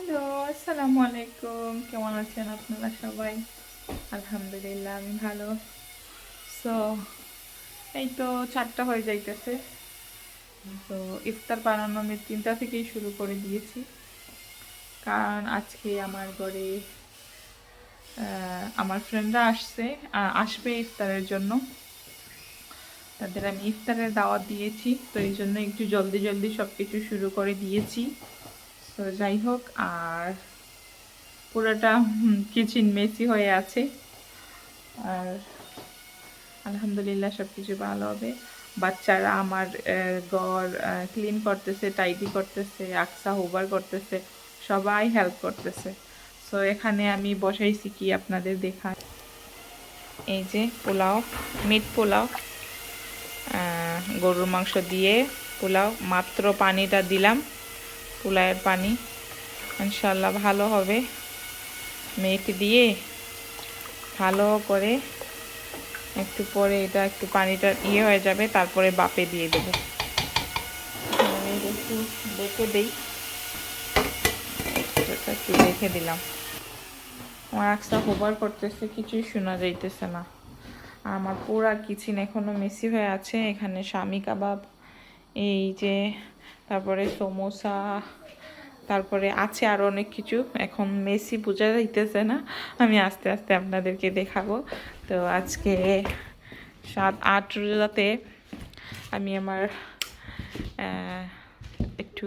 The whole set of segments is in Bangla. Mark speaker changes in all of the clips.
Speaker 1: হ্যালো, আসসালামু আলাইকুম। কেমন আছেন আপনারা সবাই? আলহামদুলিল্লাহ, আমি ভালো। সো এই তো চারটা হয়ে যাইতেছে। তো ইফতার বানানো আমি তিনটা থেকেই শুরু করে দিয়েছি। কারণ আজকে আমার ঘরে আমার ফ্রেন্ডরা আসছে আসবে ইফতারের জন্য। তাদের আমি ইফতারের দাওয়াত দিয়েছি। তো এই জন্য একটু জলদি জলদি সব কিছু শুরু করে দিয়েছি। তো যাই হোক, আর পুরোটা কিচেন মেসি হয়ে আছে। আর আলহামদুলিল্লাহ সব কিছু ভালো হবে। বাচ্চারা আমার ঘর ক্লিন করতেছে টাইডি করতেছে, আকসা হোবার করতেছে, সবাই হেল্প করতেছে। সো এখানে আমি বসাইছি কি আপনাদের দেখা এই যে পোলাও মিট পোলাও গরুর মাংস দিয়ে পোলাও, মাত্র পানিটা দিলাম। পোলাওয়ের পানি। ইনশাল্লাহ ভালো হবে। মেট দিয়ে ভালো করে একটু পরে এটা একটু পানিটা ইয়ে হয়ে যাবে, তারপরে বাপে দিয়ে দেবো। একটু দেখে দিই। একটু দেখে দিলাম। আমার আকসা হোবার করতেছে, কিছুই শোনা যাইতেছে না। আর আমার পুরা কিচেন এখনও মেসি হয়ে আছে। এখানে স্বামী কাবাব, এই যে তারপরে সমোসা, তারপরে আছে আরও অনেক কিছু। এখন মেসি বোঝা যাইতেছে না, আমি আস্তে আস্তে আপনাদেরকে দেখাবো। তো আজকে সাত, আট রোজাতে আমি আমার একটু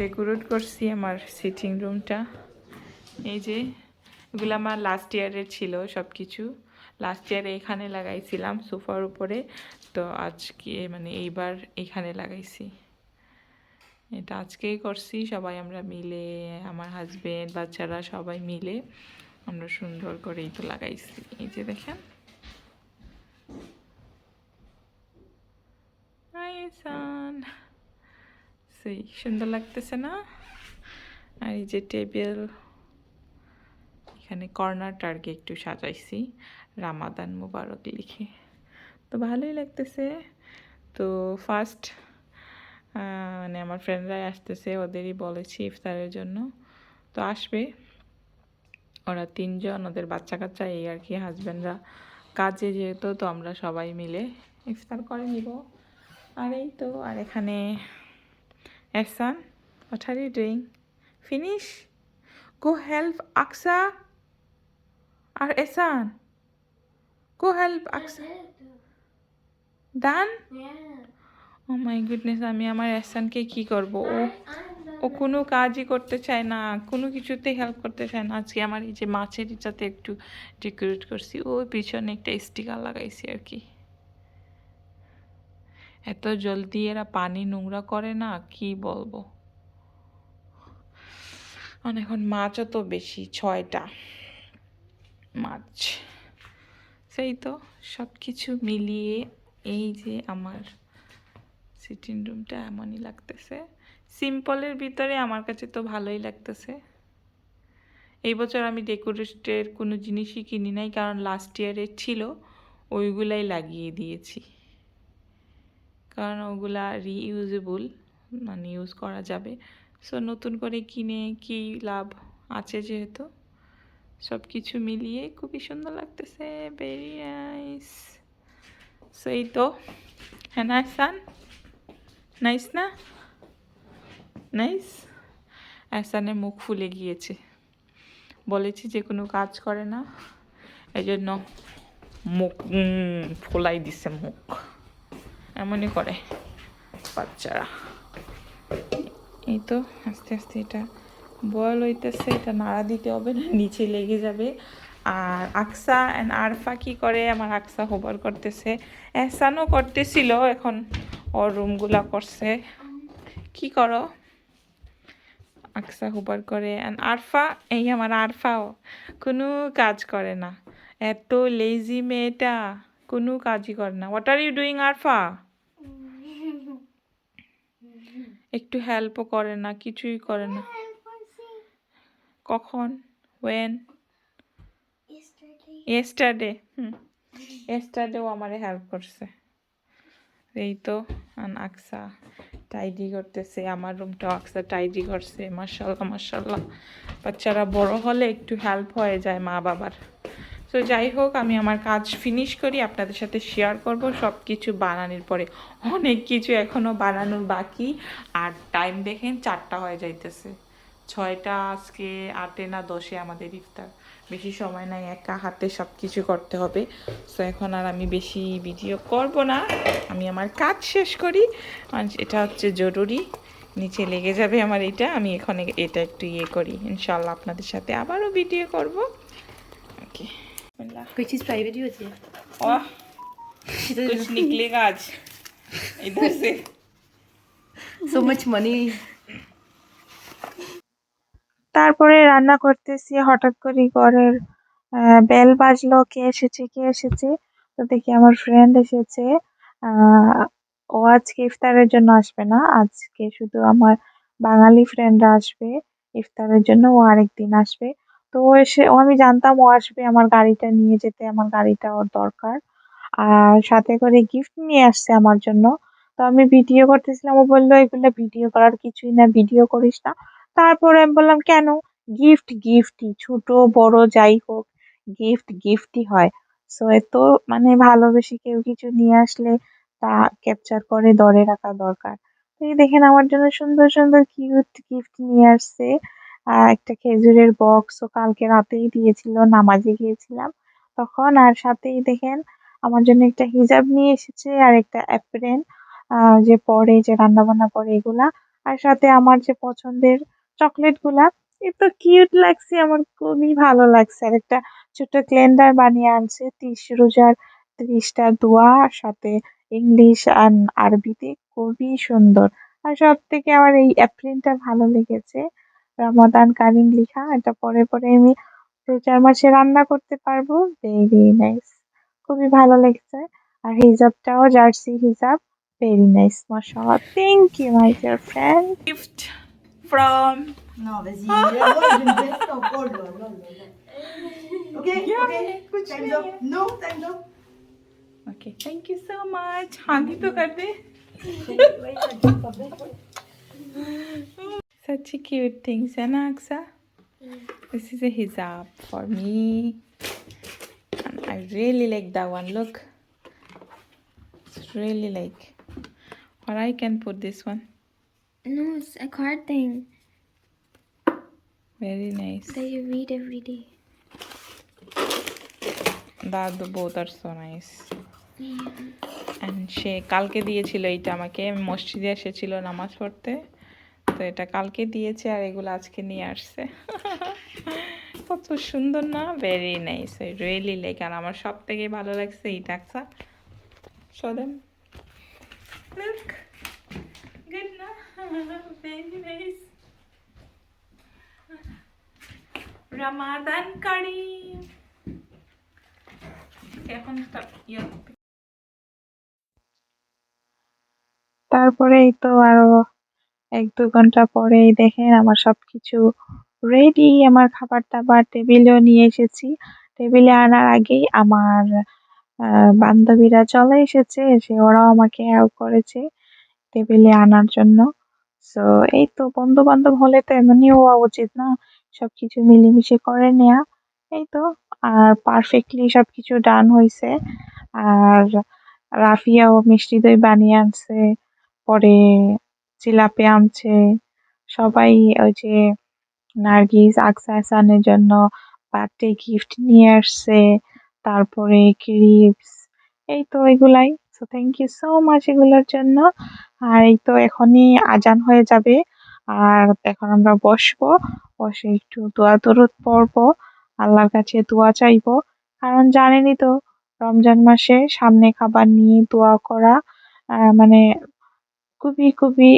Speaker 1: ডেকোরেট করছি আমার সিটিং রুমটা এই যে, এগুলো আমার লাস্ট ইয়ারের ছিল সব কিছু লাস্ট ইয়ারে এখানে লাগাইছিলাম সোফার উপরে। তো আজকে মানে এইবার এখানে লাগাইছি। এটা আজকেই করছি। সবাই আমরা মিলে, আমার হাজবেন্ড বাচ্চারা সবাই মিলে আমরা সুন্দর করে এই তো লাগাইছি। এই যে দেখেন। সেই, সুন্দর লাগতেছে না? আর এই যে টেবিল, এখানে কর্নারটা আর কি একটু সাজাইছি, রামাদান মুবারক লিখে। তো ভালোই লাগতেছে। তো ফার্স্ট মানে আমার ফ্রেন্ডরাই আসতেছে ওদেরই বলেছি ইফতারের জন্য। তো আসবে। ওরা তিনজন ওদের বাচ্চা কাচ্চা এই আর কি হাজব্যান্ডরা কাজে যেহেতু তো আমরা সবাই মিলে ইফতার করে নিব। আর এই তো আর এখানে Ehsan what are you doing finish go help Aksa. R Ehsan? Go help Aksa. Done oh my goodness আমি আমার এহসানকে কি করব? ও ও কোনো কাজই করতে চায় না, কোনো কিছুতেই হেল্প করতে চায় না। আজকে আমার এই যে মাছের ইটাতে একটু ডেকোরেট করছি ওই পিছনে একটা স্টিকার লাগাইছি আর কি। এত জলদি এরা পানি নোংরা করে না, কি বলব? এখন মাছও তো বেশি, ছয়টা মাছ। সেই তো সব কিছু মিলিয়ে এই যে আমার সিটিং রুমটা এমনই লাগতেছে। সিম্পলের ভিতরে আমার কাছে তো ভালোই লাগতেছে। এই বছর আমি ডেকোরেটের কোনো জিনিসই কিনি নাই, কারণ লাস্ট ইয়ারে ছিল, ওইগুলাই লাগিয়ে দিয়েছি। কারণ ওগুলা রিইউজেবল মানে ইউজ করা যাবে। সো নতুন করে কিনে কি লাভ আছে যেহেতু? সব কিছু মিলিয়ে খুবই সুন্দর লাগতেছে ভেরি নাইস সো এই তো হ্যাঁ সান নাইস না? নাইস এহসানের মুখ ফুলে গিয়েছে। বলেছি যে কোনো কাজ করে না। এই জন্য মুখ ফোলাই দিছে মুখ। এমনই করে বাচ্চারা। এই তো আস্তে আস্তে এটা বয়েল হইতেছে, এটা নাড়া দিতে হবে না, নিচে লেগে যাবে। আর আকসা অ্যান্ড আরফা কি করে? আমার আকসা হোবার করতেছে। এহসানও করতেছিল এখন। ওর রুমগুলা করছে কি করো আকসা হোবার করে আরফা এই আমার আরফাও কোনো কাজ করে না এত লেজি মেয়েটা কোনো কাজই করে না what are you doing Arfa একটু হেল্পও করে না কিছুই করে না কখন ওয়েন ইয়েস্টারডে হুম ইয়েস্টারডেও আমারে হেল্প করছে এই তো আকসা টাইডি করতেছে, আমার রুমটা আকসা টাইডি করছে মার্শাল্লাহ মার্শাল্লাহ বাচ্চারা বড় হলে একটু হেল্প হয়ে যায় মা বাবার। তো যাই হোক, আমি আমার কাজ ফিনিশ করি, আপনাদের সাথে শেয়ার করব সব কিছু বানানোর পরে। অনেক কিছু এখনও বানানোর বাকি, আর টাইম দেখেন, চারটা হয়ে যাইতেছে। ছয়টা আজকে, আটে না দশে আমাদের ইফতার। বেশি সময় নাই একা হাতে সব কিছু করতে হবে সো এখন আর আমি বেশি ভিডিও করব না আমি আমার কাজ শেষ করি আর এটা হচ্ছে জরুরি নিচে লেগে যাবে আমার এটা আমি এখন এটা একটু ইয়ে করি ইনশাল্লাহ আপনাদের সাথে আবারও ভিডিও করব ওকে
Speaker 2: कोई चीज़ प्राइवेट ही होती है
Speaker 1: ओह कुछ निकलेगा आज इधर से
Speaker 2: सो मच मनी
Speaker 3: তারপরে রান্না করতেছি হঠাৎ করে ঘরের বেল বাজলো কে এসেছে কে এসেছে? তো দেখি আমার ফ্রেন্ড এসেছে। আহ, ও আজকে ইফতারের জন্য আসবে না আজকে শুধু আমার বাঙালি ফ্রেন্ডরা আসবে। ইফতারের জন্য ও আরেকদিন আসবে। তো ও এসে ও আমি জানতাম ও আসবে আমার গাড়িটা নিয়ে যেতে আমার গাড়িটা ওর দরকার। আর সাথে করে গিফট নিয়ে আসছে আমার জন্য। তো আমি ভিডিও করতেছিলাম ও বলল এগুলো ভিডিও করার কিছুই না ভিডিও করিস না। তারপরে আমি বললাম, কেন? গিফট গিফটই ছোট, বড়, যাই হোক গিফট গিফটই হয়। সো এত মানে ভালোবেসে কেউ কিছু নিয়ে আসলে তা ক্যাপচার করে, ধরে রাখা দরকার। তো এই দেখেন আমার জন্য সুন্দর সুন্দর কিউট গিফট নিয়ে আসছে। একটা খেজুরের বক্স ও কালকে রাতেই দিয়েছিল, নামাজে গিয়েছিলাম। তখন আর সাথেই দেখেন আমার জন্য একটা হিজাব নিয়ে এসেছে আর একটা অ্যাপ্রেন যে পরে যে রান্না বান্না করে এগুলা। আর সাথে আমার যে পছন্দের চকলেটগুলা। এত কিউট লাগছে, আমার খুবই ভালো লাগছে। আর একটা ছোট ক্যালেন্ডার বানিয়ে আনছে, ত্রিশ রোজার ত্রিশটা দোয়া সাথে ইংলিশ আর আরবিতে, খুবই সুন্দর। আর সব থেকে আমার এই অ্যাপ্রিলটা ভালো লেগেছে, রমাদান কারিম লিখা। এটা পরে পরে আমি রোজার মাসে রান্না করতে পারব। ভেরি নাইস খুবই ভালো লেগেছে। আর হিজাবটাও, জার্সি হিজাব ভেরি নাইস মাশাআল্লাহ। Thank you my dear friend
Speaker 1: gift from
Speaker 4: Non, vas-y. Moi, je ne vais pas encore. là, là, là, là. Ok,
Speaker 1: Yeah,
Speaker 4: ok.
Speaker 1: कुछ
Speaker 4: Time's
Speaker 1: नहीं
Speaker 4: up. No, time's up.
Speaker 1: okay thank you so much हाथी तो कर दे such a cute things है ना Aqsa this is a hijab for me and I really like that one look it's really like or I can put this one
Speaker 5: No, it's a card thing.
Speaker 1: Very nice.
Speaker 5: That you read every day.
Speaker 1: that the both are so nice. And সে কালকে দিয়েছিল এইটা আমাকে মসজিদে এসেছিল নামাজ পড়তে। তো এটা কালকে দিয়েছে আর এগুলো আজকে নিয়ে আসছে। কত সুন্দর না? Very nice I really like আর আমার সব থেকে ভালো লাগছে এই টাকসা। সদেম লুক রামাদান কারিম এখন ইয়ে
Speaker 3: তারপরে এই তো আরও এক দু ঘণ্টা পরেই দেখেন আমার সবকিছু রেডি আমার খাবার দাবার টেবিলেও নিয়ে এসেছি। টেবিলে আনার আগেই আমার বান্ধবীরা চলে এসেছে, এসে ওরাও আমাকে হেল্প করেছে টেবিলে আনার জন্য। সো এই তো বন্ধু বান্ধব হলে তো এমনই হওয়া উচিত না। সবকিছু মিলেমিশে করে নেয়া। এই তো আর পারফেক্টলি সবকিছু ডান হয়েছে আর রাফিয়াও মিষ্টি দই বানিয়ে আনছে, পরে জিলাপি আনছে। সবাই ওই যে নার্গিস, আকসা হাসানের জন্য বার্থডে গিফট নিয়ে আসছে। তারপরে ক্রিপস এই তো এগুলাই। So thank you so much এগুলোর জন্য। আর এই তো এখনই আজান হয়ে যাবে। আর এখন আমরা বসবো। বসে একটু দোয়া দরুদ পড়ব। আল্লাহর কাছে দোয়া চাইব। কারণ জানেনই তো, রমজান মাসে সামনে খাবার নিয়ে দোয়া করা মানে খুবই খুবই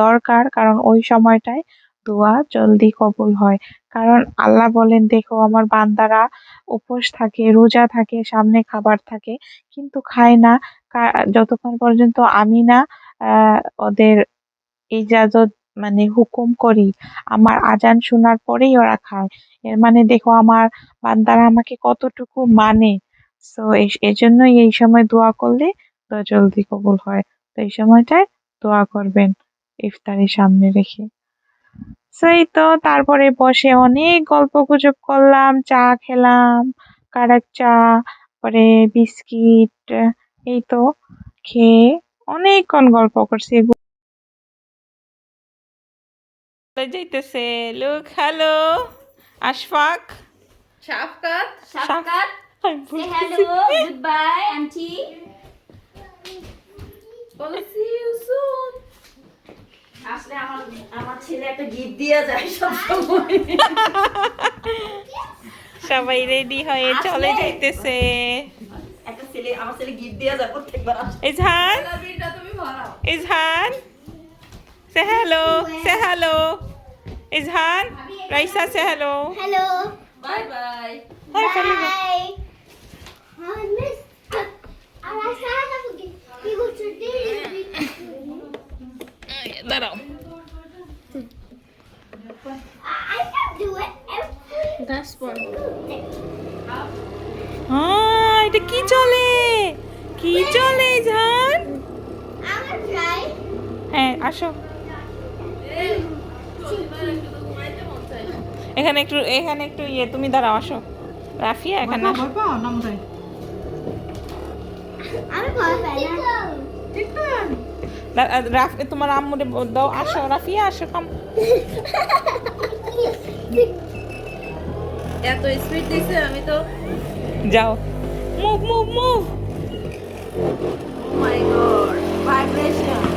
Speaker 3: দরকার। কারণ ওই সময়টায় দোয়া জলদি কবুল হয়। কারণ আল্লাহ বলেন, দেখো, আমার বান্দারা উপোস থাকে, রোজা থাকে, সামনে খাবার থাকে, কিন্তু খায় না। যতক্ষণ পর্যন্ত আমি না ওদের ইজাজত মানে হুকুম করি, আমার আজান শোনার পরেই ওরা খায়। এর মানে দেখো, আমার বান্দারা আমাকে কতটুকু মানে। সো এজন্যই এই সময় দোয়া করলে তো জলদি কবুল হয়। তো এই সময়টায় দোয়া করবেন ইফতারি সামনে রেখে। সেই তো তারপরে বসে অনেক গল্প গুজব করলাম, চা খেলাম, কারাক চা, পরে বিস্কিট এই তো খেয়ে অনেকক্ষণ গল্প করছি।
Speaker 1: যাইতেছে? Look
Speaker 5: hello?
Speaker 2: আশফাক?
Speaker 6: আসলে আমার আমার ছেলে একটা গিফট দিয়ে যায় সব সময়।
Speaker 1: সবাই রেডি হয়ে চলে যাইতেছে।
Speaker 6: একটা ছেলে আমার ছেলে গিফট দিয়ে যায় প্রত্যেকবার আসলে
Speaker 1: ইজহান
Speaker 2: Lavinda, তুমি ভরাও।
Speaker 1: ইজহান সে হ্যালো সে হ্যালো ইজহান রাইসা সে hello
Speaker 5: Hello.
Speaker 2: Bye bye.
Speaker 1: Hi ফেলি
Speaker 5: Bye. I missed. I was trying to forget. He was today.
Speaker 1: দাঁড়াও
Speaker 5: I can do it every. That's one.
Speaker 1: হ্যাঁ এটা কি চলে? কি চলে
Speaker 5: try.
Speaker 1: হ্যাঁ আসো। এখানে একটু এখানে একটু ইয়ে তুমি দাঁড়াও আসো। রাফিয়া এখানে আসো। রাফ তোমার আম্মুরে দাও আসো রাফিয়া আসো কাম
Speaker 2: এত স্পিড দিছে আমি তো
Speaker 1: যাও। Move, move, move.
Speaker 2: Oh my god. Vibration.